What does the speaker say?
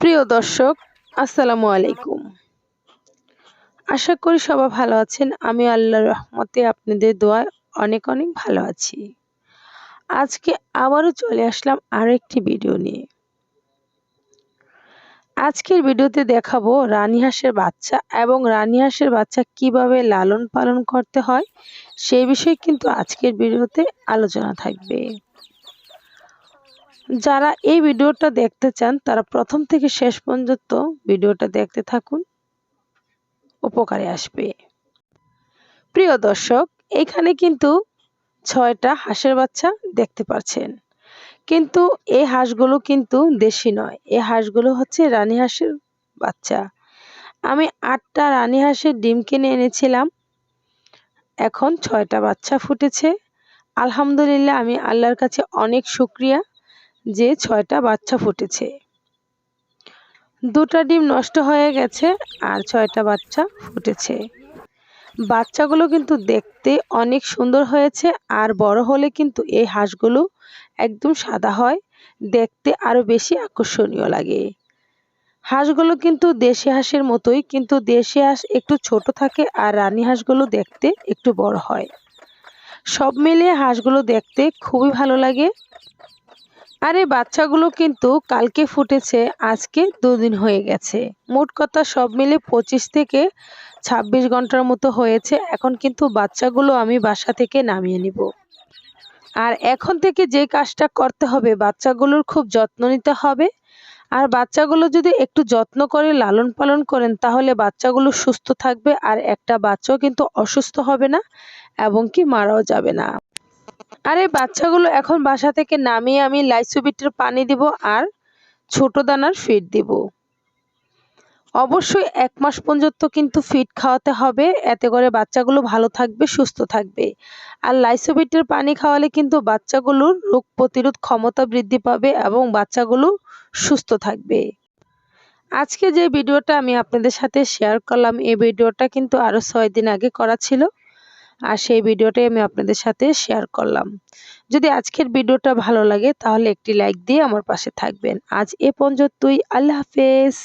প্রিয় দর্শক, আসসালামু আলাইকুম। আশা করি সবাই ভালো আছেন। আমি আল্লাহর রহমতে আপনাদের দোয়ায় অনেক অনেক ভালো আছি। আজকে আবারও চলে আসলাম আরও একটি ভিডিও নিয়ে। আজকের ভিডিওতে দেখাবো রানী হাঁসের বাচ্চা এবং রানী হাঁসের বাচ্চা কীভাবে লালন পালন করতে হয়, সেই বিষয়ে কিন্তু আজকের ভিডিওতে আলোচনা থাকবে। যারা এই ভিডিওটা দেখতে চান, তারা প্রথম থেকে শেষ পর্যন্ত ভিডিওটা দেখতে থাকুন। উপকারে আসবে। প্রিয় দর্শক, এখানে কিন্তু ছয়টা হাঁসের বাচ্চা দেখতে পাচ্ছেন কিন্তু এই হাঁসগুলো কিন্তু দেশি নয়। এই হাঁসগুলো হচ্ছে রানী হাঁসের বাচ্চা। আমি আটটা রানী হাঁসের ডিম কিনে এনেছিলাম। এখন ছয়টা বাচ্চা ফুটেছে। আলহামদুলিল্লাহ, আমি আল্লাহর কাছে অনেক শুক্রিয়া। যে ছয়টা বাচ্চা ফুটেছে। দুটা ডিম নষ্ট হয়ে গেছে আর ছয়টা বাচ্চা ফুটেছে। বাচ্চাগুলো কিন্তু দেখতে অনেক সুন্দর হয়েছে আর বড় হলে কিন্তু এই হাঁসগুলো একদম সাদা হয়, দেখতে আরও বেশি আকর্ষণীয় লাগে। হাঁসগুলো কিন্তু দেশি হাঁসের মতোই, কিন্তু দেশি হাঁস একটু ছোট থাকে আর রানী হাঁসগুলো দেখতে একটু বড় হয়। সব মিলিয়ে হাঁসগুলো দেখতে খুবই ভালো লাগে। আর এই বাচ্চাগুলো কিন্তু কালকে ফুটেছে, আজকে দুদিন হয়ে গেছে। মোট কথা সব মিলে পঁচিশ থেকে ছাব্বিশ ঘণ্টার মতো হয়েছে। এখন কিন্তু বাচ্চাগুলো আমি বাসা থেকে নামিয়ে নিব। আর এখন থেকে যে কাজটা করতে হবে, বাচ্চাগুলোর খুব যত্ন নিতে হবে। আর বাচ্চাগুলো যদি একটু যত্ন করে লালন পালন করেন, তাহলে বাচ্চাগুলো সুস্থ থাকবে আর একটা বাচ্চাও কিন্তু অসুস্থ হবে না এবং কি মারাও যাবে না। আর বাচ্চাগুলো এখন বাসা থেকে নামিয়ে আমি লাইসোবিটের পানি দিব আর ছোট দানার ফিড দিব। অবশ্যই এক মাস পর্যন্ত কিন্তু ফিড খাওয়াতে হবে, এতে করে বাচ্চাগুলো ভালো থাকবে, সুস্থ থাকবে। আর লাইসোবিটের পানি খাওয়ালে কিন্তু বাচ্চাগুলোর রোগ প্রতিরোধ ক্ষমতা বৃদ্ধি পাবে এবং বাচ্চাগুলো সুস্থ থাকবে। আজকে যে ভিডিওটা আমি আপনাদের সাথে শেয়ার করলাম, এই ভিডিওটা কিন্তু আরও ছয় দিন আগে করা ছিল। আর সেই ভিডিওটাই আমি আপনাদের সাথে শেয়ার করলাম। যদি আজকের ভিডিওটা ভালো লাগে, তাহলে একটি লাইক দিয়ে আমার পাশে থাকবেন। আজ এ পর্যন্তই, আল্লাহ হাফেজ।